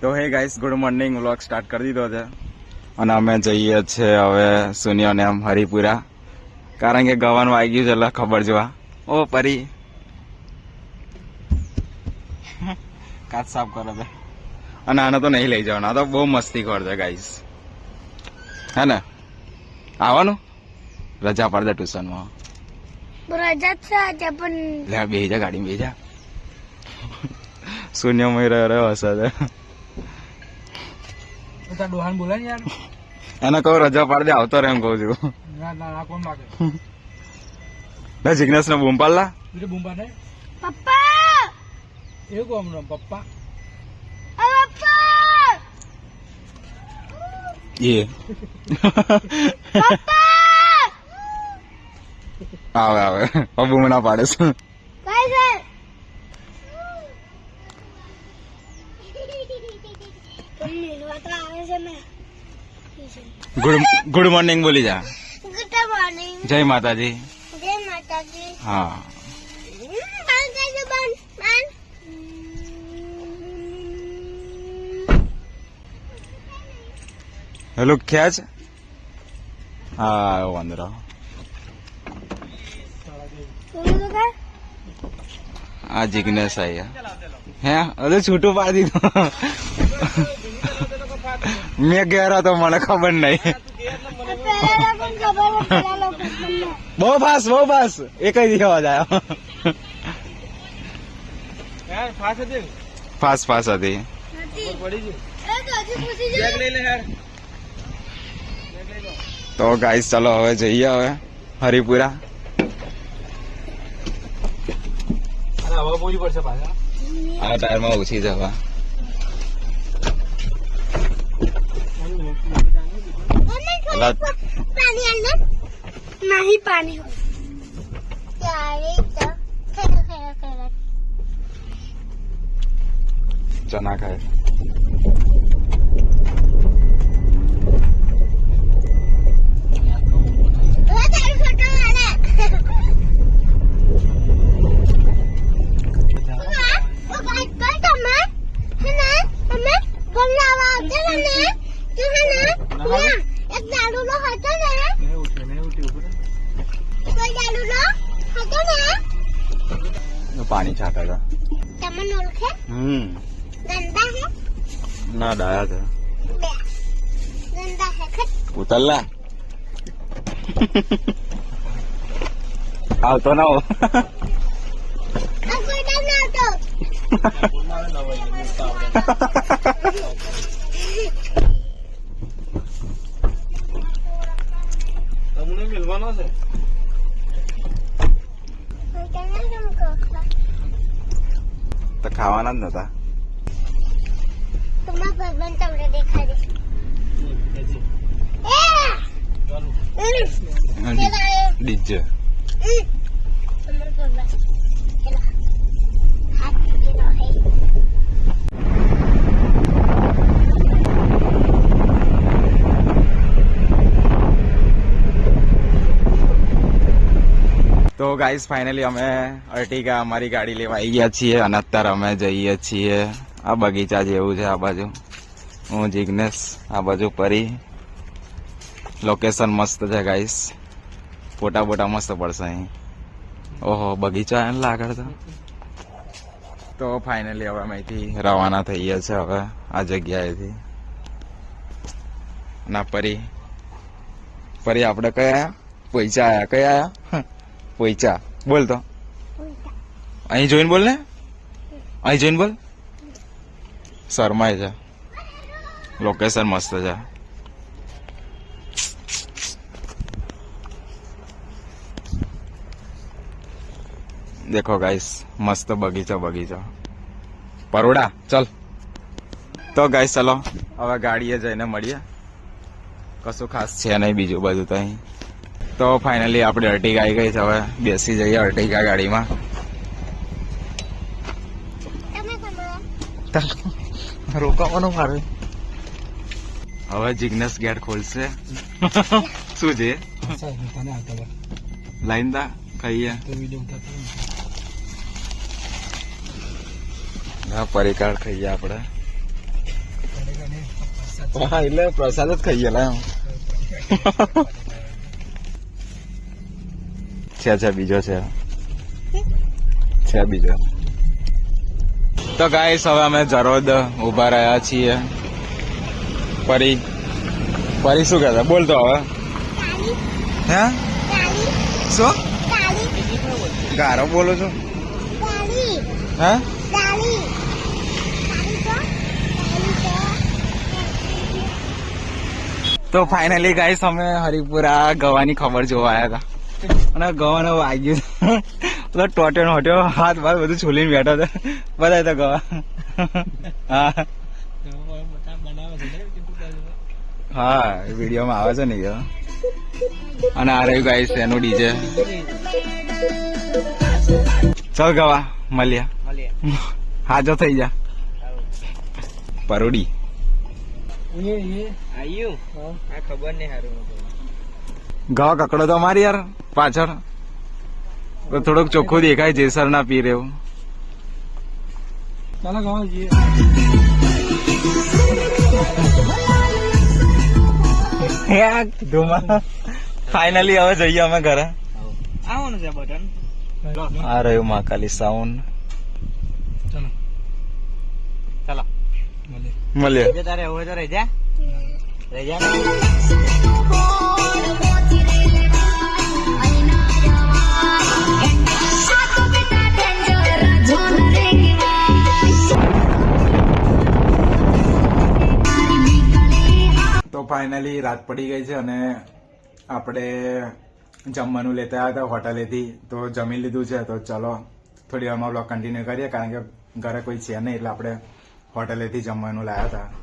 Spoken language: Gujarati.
તો hey guys good morning vlog start કરી દીધો છે. અને અમે જઈએ છીએ હવે સુનિયોને એમ હરિપુરા. કારણ કે ગવાનું આવી ગયું છે એટલે ખબર જોવા. ઓ પરી. કાચ સાફ કરો છે. અને આને તો નહીં લઈ જવાના. આ તો બહુ મસ્તી ખોર છે ગાઈસ હે ને? આવવાનું? રજા પાડ દે ટ્યુશનમાં. રજા છે આજે પણ લે બે જા ગાડી બે જા. શૂન્યમય રહ્યો રહ્યો હશે તે. તાર ડોહાન બોલાય ને યાર એને કહું રજા પાડ દે આવતો રહે એમ કહું છું ના ના ના કોણ લાગે ના જિગ્નેશ ને બૂમ પાડલા બીજે બુંબા ને પપ્પા એવું કહો હમણાં પપ્પા ઓ પપ્પા એ આવે આવે હવે બૂમ ના પાડે છે ગુડ ગુડ મોર્નિંગ બોલી જા. ગુડ મોર્નિંગ જય માતાજી. જય માતાજી. હા. હેલો ખ્યાજ હા વાંદરો આ આયા. હે અરે છૂટું પાડી દીધું મેં ઘેર તો મને ખબર નહીં. બહુ ફાસ બહુ ફાસ એ કઈ દી અવાજ આવ્યો ફાસ ફાસ હતી. તો ગાઈસ ચાલો હવે જઈએ હવે હરિપુરા. હવે બોલી પડશે પાછા. આ ટાયરમાં ઓછી જવા નહીં પાણી ચના ખાય પાણી છાંટા છે તમને ઓળખે? હમ. ગંદા હે? ના ડાયા બે. ગંદા હે ખત ઉતરલા. આવતો ના હો. હતો તમને મિલવાનો છે કોઈ દામ ના તમકો તો ખાવાના જ નતા તમારા ભાઈબંધ તમને દેખાડે. ડીજે. તમારો ભાઈબંધ. તો ગાઈસ ફાઇનલી અમે અર્ટિગા અમારી ગાડી લેવા આવી ગયા છીએ અને અત્યારે અમે જઈએ છીએ આ બગીચા જેવું છે આ બાજુ. હું જિગ્નેશ, આ બાજુ પરી. લોકેશન મસ્ત છે ગાઈસ ફોટા બોટા મસ્ત પડશે અહીં. ઓહો, બગીચા એને લાગડ તો તો ફાઇનલી હવે અમે અહીંથી રવાના થઈએ છીએ હવે, આ જગ્યાએથી. ના, પરી. પરી, આપણે કયા પૈસા આયા? કયા આયા? પોઈચા બોલ તો. અહીં જોઈને બોલ ને. અહીં જોઈને બોલ. શરમાય છે. લોકેશન મસ્ત છે. દેખો ગાઈસ મસ્ત બગીચો બગીચો. પરોડા, ચલ. તો ગાઈસ ચલો. હવે ગાડીએ જઈને મળીએ. કશું ખાસ છે નહીં, બીજું બધું તો અહીં. તો ફાઇનલી આપણે અર્ટિગા આવી ગઈ છે. હવે બેસી જઈએ અર્ટિગા ગાડીમાં. રોકાવાનો રોકાવાનું મારે. હવે જિગ્નેશ ગેટ ખોલશે. શું છે? લાઈન દા કહીએ. તો હા પરિકાર ખાઈએ આપણે. હા એટલે પ્રસાદ જ ખાઈએ એમ. છે છે બીજો છે. છે બીજો. તો ગાઈસ હવે અમે જરોદ ઊભા રહ્યા છીએ. પરી પરી શું કહેતા? બોલ તો હવે. હે? શું? ગારો બોલો છો. હે? તો. ફાઇનલી ગાઈસ અમે હરિપુરા ગવાની ખબર જોવા આવ્યા હતા. અને ગવાનો વાગ્યું બધા ટોટ્યો નો હટ્યો. હાથ બાર બધું છોલીને બેઠો હતો. બધા તો ગવા. હા? હા વિડીયોમાં આવે છે ને એ અને આ રહ્યું ગાઈસ એનું ડીજે. ચલ ગવા મળ્યા. હાજો થઈ જા. પરોડી. આયુ? ખબર નહીં હારું. ગવા કકડો તો મારી યાર પાછળ. થોડોક ચોખ્ખું દેખાય જેસર ના પી રહ્યો. ચાલો ગાવા જઈએ. ફાઇનલી હવે જઈએ અમે ઘરે. આવવાનું છે બટન આ રહ્યું મહાકાલી સાઉન્ડ ચાલો. ચાલો. મળીએ. તારે હવે તો રહી જા. રહી જા. ફાઇનલી રાત પડી ગઈ છે અને આપણે જમવાનું લેતા હતા હોટલેથી. તો જમી લીધું છે. તો ચલો, થોડી વારમાં બ્લોગ કન્ટિન્યુ કરીએ, કારણ કે ઘરે કોઈ છે નહીં એટલે આપણે હોટલેથી જમવાનું લાવ્યા હતા.